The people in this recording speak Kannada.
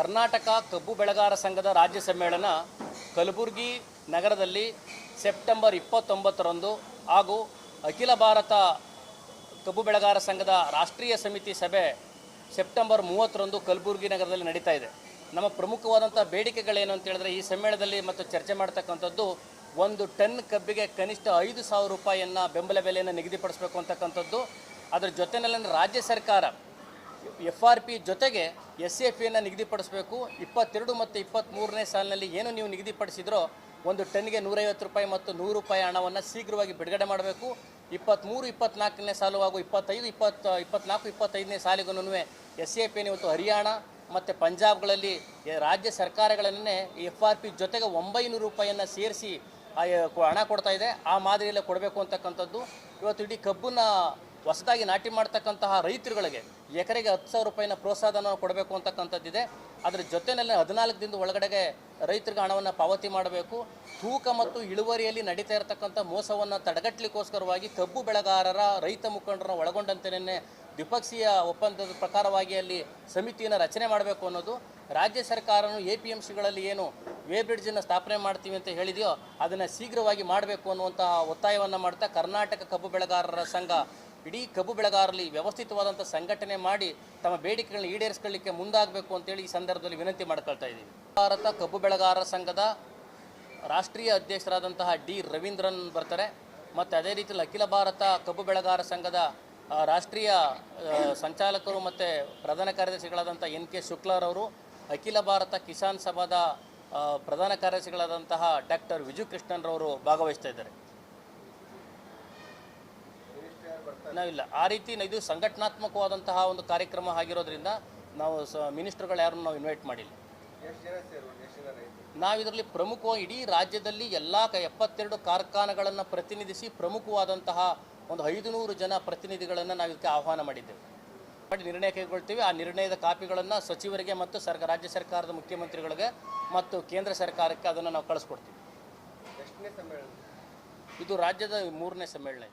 ಕರ್ನಾಟಕ ಕಬ್ಬು ಬೆಳೆಗಾರ ಸಂಘದ ರಾಜ್ಯ ಸಮ್ಮೇಳನ ಕಲಬುರಗಿ ನಗರದಲ್ಲಿ ಸೆಪ್ಟೆಂಬರ್ ಇಪ್ಪತ್ತೊಂಬತ್ತರಂದು ಹಾಗೂ ಅಖಿಲ ಭಾರತ ಕಬ್ಬು ಬೆಳೆಗಾರ ಸಂಘದ ರಾಷ್ಟ್ರೀಯ ಸಮಿತಿ ಸಭೆ ಸೆಪ್ಟೆಂಬರ್ ಮೂವತ್ತರಂದು ಕಲಬುರಗಿ ನಗರದಲ್ಲಿ ನಡೀತಾ ಇದೆ. ನಮ್ಮ ಪ್ರಮುಖವಾದಂಥ ಬೇಡಿಕೆಗಳೇನು ಅಂತ ಹೇಳಿದ್ರೆ ಈ ಸಮ್ಮೇಳನದಲ್ಲಿ ಮತ್ತು ಚರ್ಚೆ ಮಾಡ್ತಕ್ಕಂಥದ್ದು ಒಂದು ಟನ್ ಕಬ್ಬಿಗೆ ಕನಿಷ್ಠ ಐದು ಸಾವಿರ ರೂಪಾಯಿಯನ್ನು ಬೆಂಬಲ ಬೆಲೆಯನ್ನು ನಿಗದಿಪಡಿಸಬೇಕು ಅಂತಕ್ಕಂಥದ್ದು. ಅದರ ಜೊತೆಯಲ್ಲಿ ರಾಜ್ಯ ಸರ್ಕಾರ ಎಫ್ ಆರ್ ಪಿ ಜೊತೆಗೆ ಎಸ್ ಸಿ ಎಫ್ ಎನ ನಿಗದಿಪಡಿಸಬೇಕು. ಇಪ್ಪತ್ತೆರಡು ಮತ್ತು ಇಪ್ಪತ್ತ್ಮೂರನೇ ಸಾಲಿನಲ್ಲಿ ಏನು ನೀವು ನಿಗದಿಪಡಿಸಿದ್ರೋ ಒಂದು ಟನ್ಗೆ ನೂರೈವತ್ತು ರೂಪಾಯಿ ಮತ್ತು ನೂರು ರೂಪಾಯಿ ಹಣವನ್ನು ಶೀಘ್ರವಾಗಿ ಬಿಡುಗಡೆ ಮಾಡಬೇಕು. ಇಪ್ಪತ್ತ್ಮೂರು ಇಪ್ಪತ್ನಾಲ್ಕನೇ ಸಾಲು ಹಾಗೂ ಇಪ್ಪತ್ತೈದು, ಇಪ್ಪತ್ತು, ಇಪ್ಪತ್ನಾಲ್ಕು, ಇಪ್ಪತ್ತೈದನೇ ಸಾಲಿಗೂ ಎಸ್ ಎ ಎಫ್ ಎನ್ ಇವತ್ತು ಹರಿಯಾಣ ಮತ್ತು ಪಂಜಾಬ್ಗಳಲ್ಲಿ ರಾಜ್ಯ ಸರ್ಕಾರಗಳನ್ನೇ ಎಫ್ ಆರ್ ಪಿ ಜೊತೆಗೆ ಒಂಬೈನೂರು ರೂಪಾಯಿಯನ್ನು ಸೇರಿಸಿ ಹಣ ಕೊಡ್ತಾ ಇದೆ. ಆ ಮಾದರಿಯಲ್ಲೇ ಕೊಡಬೇಕು ಅಂತಕ್ಕಂಥದ್ದು. ಇವತ್ತು ಇಡೀ ಕಬ್ಬನ್ನ ಹೊಸದಾಗಿ ನಾಟಿ ಮಾಡ್ತಕ್ಕಂತಹ ರೈತರುಗಳಿಗೆ ಎಕರೆಗೆ ಹತ್ತು ಸಾವಿರ ರೂಪಾಯಿನ ಪ್ರೋತ್ಸಾಹನ ಕೊಡಬೇಕು ಅಂತಕ್ಕಂಥದ್ದಿದೆ. ಅದರ ಜೊತೆಯಲ್ಲಿ ಹದಿನಾಲ್ಕು ದಿನದ ಒಳಗಡೆಗೆ ರೈತರಿಗೆ ಹಣವನ್ನು ಪಾವತಿ ಮಾಡಬೇಕು. ತೂಕ ಮತ್ತು ಇಳುವರಿಯಲ್ಲಿ ನಡೀತಾ ಇರತಕ್ಕಂಥ ಮೋಸವನ್ನು ತಡೆಗಟ್ಟಲಿಕ್ಕೋಸ್ಕರವಾಗಿ ಕಬ್ಬು ಬೆಳೆಗಾರರ ರೈತ ಮುಖಂಡರನ್ನ ಒಳಗೊಂಡಂತೆಯೇ ದ್ವಿಪಕ್ಷೀಯ ಒಪ್ಪಂದದ ಪ್ರಕಾರವಾಗಿ ಅಲ್ಲಿ ಸಮಿತಿಯನ್ನು ರಚನೆ ಮಾಡಬೇಕು ಅನ್ನೋದು ರಾಜ್ಯ ಸರ್ಕಾರನು ಎ ಪಿ ಎಂ ಸಿಗಳಲ್ಲಿ ಏನು ವೇ ಬ್ರಿಡ್ಜನ್ನು ಸ್ಥಾಪನೆ ಮಾಡ್ತೀವಿ ಅಂತ ಹೇಳಿದೆಯೋ ಅದನ್ನು ಶೀಘ್ರವಾಗಿ ಮಾಡಬೇಕು ಅನ್ನುವಂತಹ ಒತ್ತಾಯವನ್ನು ಮಾಡ್ತಾ ಕರ್ನಾಟಕ ಕಬ್ಬು ಬೆಳೆಗಾರರ ಸಂಘ ಇಡೀ ಕಬ್ಬು ಬೆಳೆಗಾರರಲ್ಲಿ ವ್ಯವಸ್ಥಿತವಾದಂಥ ಸಂಘಟನೆ ಮಾಡಿ ತಮ್ಮ ಬೇಡಿಕೆಗಳನ್ನ ಈಡೇರಿಸ್ಕೊಳ್ಳಿಕ್ಕೆ ಮುಂದಾಗಬೇಕು ಅಂತೇಳಿ ಈ ಸಂದರ್ಭದಲ್ಲಿ ವಿನಂತಿ ಮಾಡ್ಕೊಳ್ತಾ ಇದ್ದೀವಿ. ಭಾರತ ಕಬ್ಬು ಬೆಳೆಗಾರರ ಸಂಘದ ರಾಷ್ಟ್ರೀಯ ಅಧ್ಯಕ್ಷರಾದಂತಹ ಡಿ. ರವೀಂದ್ರನ್ ಬರ್ತಾರೆ. ಮತ್ತು ಅದೇ ರೀತಿಯಲ್ಲಿ ಅಖಿಲ ಭಾರತ ಕಬ್ಬು ಬೆಳೆಗಾರ ಸಂಘದ ರಾಷ್ಟ್ರೀಯ ಸಂಚಾಲಕರು ಮತ್ತು ಪ್ರಧಾನ ಕಾರ್ಯದರ್ಶಿಗಳಾದಂಥ ಎನ್ ಕೆ ಶುಕ್ಲಾರವರು ಅಖಿಲ ಭಾರತ ಕಿಸಾನ್ ಸಭಾದ ಪ್ರಧಾನ ಕಾರ್ಯದರ್ಶಿಗಳಾದಂತಹ ಡಾಕ್ಟರ್ ವಿಜು ಕೃಷ್ಣನ್ರವರು ಭಾಗವಹಿಸ್ತಾ ಇದ್ದಾರೆ. ನಾವಿಲ್ಲ. ಆ ರೀತಿ ಇದು ಸಂಘಟನಾತ್ಮಕವಾದಂತಹ ಒಂದು ಕಾರ್ಯಕ್ರಮ ಆಗಿರೋದ್ರಿಂದ ನಾವು ಸ ಮಿನಿಸ್ಟರ್ಗಳು ಯಾರನ್ನು ನಾವು ಇನ್ವೈಟ್ ಮಾಡಿಲ್ಲ. ನಾವು ಇದರಲ್ಲಿ ಪ್ರಮುಖವಾಗಿ ಇಡೀ ರಾಜ್ಯದಲ್ಲಿ ಎಲ್ಲ ಕ ಎಪ್ಪತ್ತೆರಡು ಕಾರ್ಖಾನೆಗಳನ್ನು ಪ್ರತಿನಿಧಿಸಿ ಪ್ರಮುಖವಾದಂತಹ ಒಂದು ಐದು ನೂರು ಜನ ಪ್ರತಿನಿಧಿಗಳನ್ನು ನಾವು ಇದಕ್ಕೆ ಆಹ್ವಾನ ಮಾಡಿದ್ದೇವೆ. ಮಾಡಿ ನಿರ್ಣಯ ಕೈಗೊಳ್ತೀವಿ. ಆ ನಿರ್ಣಯದ ಕಾಪಿಗಳನ್ನು ಸಚಿವರಿಗೆ ಮತ್ತು ಸರ್ ರಾಜ್ಯ ಸರ್ಕಾರದ ಮುಖ್ಯಮಂತ್ರಿಗಳಿಗೆ ಮತ್ತು ಕೇಂದ್ರ ಸರ್ಕಾರಕ್ಕೆ ಅದನ್ನು ನಾವು ಕಳಿಸ್ಕೊಡ್ತೀವಿ. ಇದು ರಾಜ್ಯದ ಮೂರನೇ ಸಮ್ಮೇಳನ